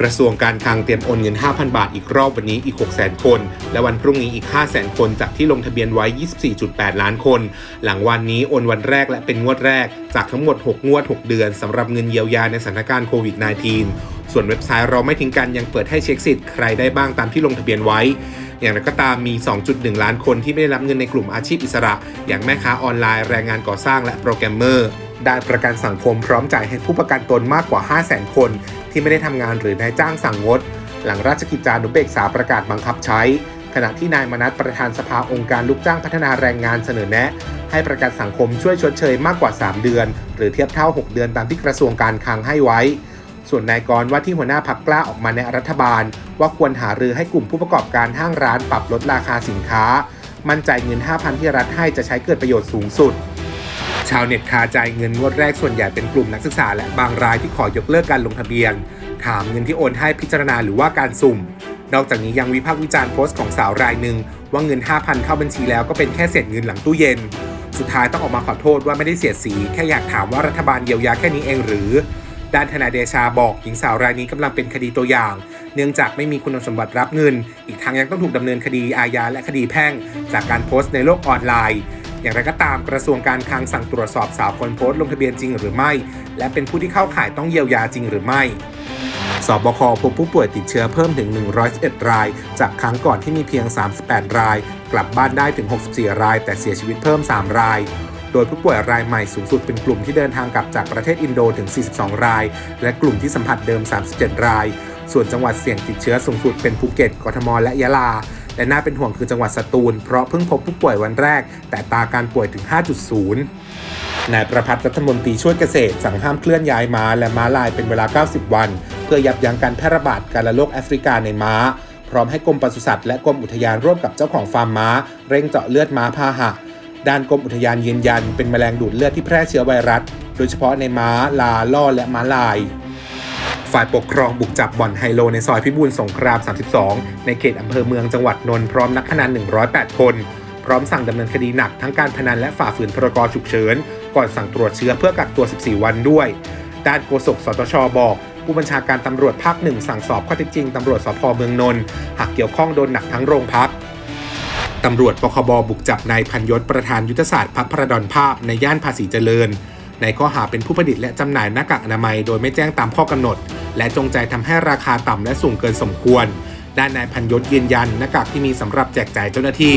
กระทรวงการคลังเตรียมโอนเงิน 5,000 บาทอีกรอบวันนี้อีก 600,000 คน และวันพรุ่งนี้อีก 500,000 คนจากที่ลงทะเบียนไว้ 24.8 ล้านคน หลังวันนี้โอนวันแรกและเป็นงวดแรก จากทั้งหมด 6 งวด 6 เดือนสำหรับเงินเยียวยาในสถานการณ์โควิด -19 ส่วนเว็บไซต์เราไม่ทิ้งกันยังเปิดให้เช็คสิทธิ์ใครได้บ้างตามที่ลงทะเบียนไว้ อย่างไรก็ตามมี 2.1 ล้านคนที่ไม่ได้รับเงินในกลุ่มอาชีพอิสระ อย่างแม่ค้าออนไลน์แรงงานก่อสร้างและโปรแกรมเมอร์ ได้ประกันสังคมพร้อมจ่ายให้ผู้ประกันตนมากกว่า 500,000 คน ที่ไม่ได้ทำงานหรือนายจ้างสั่งงด หลังราชกิจจานุเบกษาประกาศบังคับใช้ ขณะที่นายมนัสประธานสภาองค์การลูกจ้างพัฒนาแรงงานเสนอแนะ ให้ประกันสังคมช่วยชดเชยมากกว่า 3 เดือน หรือเทียบเท่า 6 เดือนตามที่กระทรวงการคลังให้ไว้ ส่วนนายกรว่าที่หัวหน้าพักกล้าออกมาในรัฐบาล ว่าควรหารือให้กลุ่มผู้ประกอบการห้างร้านปรับลดราคาสินค้า มั่นใจเงิน 5,000 ที่รัฐให้จะใช้เกิดประโยชน์สูงสุด ชาวเน็ตคาใจเงินงวดแรกส่วนใหญ่เป็นกลุ่มนักศึกษาและบางรายที่ขอยกเลิกการลงทะเบียน ถามเงินที่โอนให้พิจารณาหรือว่าการสุ่ม นอกจากนี้ยังวิพากษ์วิจารณ์โพสต์ของสาวรายหนึ่งว่าเงิน 5,000 เข้าบัญชีแล้วก็เป็นแค่เศษเงินหลังตู้เย็น สุดท้ายต้องออกมาขอโทษว่าไม่ได้เสียสีแค่อยากถามว่ารัฐบาลเยียวยาแค่นี้เองหรือ ด้านทนายเดชาบอกหญิงสาวรายนี้กำลังเป็นคดีตัวอย่าง เนื่องจากไม่มีคุณสมบัติรับเงิน อีกทั้งยังต้องถูกดำเนินคดีอาญาและคดีแพ่ง จากการโพสต์ในโลกออนไลน์ อย่างไรก็ตามกระทรวงการคลังสั่งตรวจสอบสาวคนโพสต์ลงทะเบียนจริงหรือไม่ และเป็นผู้ที่เข้าข่ายต้องเยียวยาจริงหรือไม่สบคพบผู้ป่วยติดเชื้อเพิ่มถึง 111 ราย จากครั้งก่อนที่มีเพียง 38 ราย กลับบ้านได้ถึง 64 ราย แต่เสียชีวิตเพิ่ม 3 ราย โดยผู้ป่วยรายใหม่สูงสุดเป็นกลุ่มที่เดินทางกลับจากประเทศอินโดถึง 42 ราย และกลุ่มที่สัมผัสเดิม 37 ราย ส่วนจังหวัดเสี่ยงติดเชื้อสูงสุดเป็นภูเก็ต กทม และยะลา และน่าเป็นห่วงคือจังหวัดสตูล เพราะเพิ่งพบผู้ป่วยวันแรก แต่ตาการป่วยถึง 5.0 นายประพัฒน์รัฐมนตรีช่วยเกษตร สั่งห้ามเคลื่อนย้ายม้าและม้าลายเป็นเวลา 90 วัน เพื่อยับยั้งการแพร่ระบาดการระโรคแอฟริกาในม้า พร้อมให้กรมปศุสัตว์และกรมอุทยานร่วมกับเจ้าของฟาร์มม้า เร่งเจาะเลือดม้าพาหะด้านกรมอุทยานยืนยัน เป็นแมลงดูดเลือดที่แพร่เชื้อไวรัส โดยเฉพาะในม้า ลาล่อและม้าลาย ฝ่ายปกครองบุกจับบ่อนไฮโลในซอยพิบูลสงคราม 32 ในเขตอำเภอเมืองจังหวัดนนท์พร้อมนักพนัน 108 คน พร้อมสั่งดำเนินคดีหนักทั้งการพนันและฝ่าฝืนพรกฉุกเฉิน ก่อนสั่งตรวจเชื้อเพื่อกักตัว 14 วันด้วย ด้านโฆษกสตชบอก ผู้บัญชาการตำรวจภาคหนึ่งสั่งสอบข้อเท็จจริงตำรวจสพเมืองนนท์หากเกี่ยวข้องโดนหนักทั้งโรงพักตำรวจปคบบุกจับนายพันยศประธานยุทธศาสตร์พักพระดอนภาพในย่านภาษีเจริญ ในข้อหาเป็นผู้ผลิตและจำหน่ายหน้ากากอนามัยโดยไม่แจ้งตามข้อกำหนด และจงใจทำให้ราคาต่ำและสูงเกินสมควร ด้านนายพันยศยืนยันหน้ากากที่มีสำหรับแจกจ่ายเจ้าหน้าที่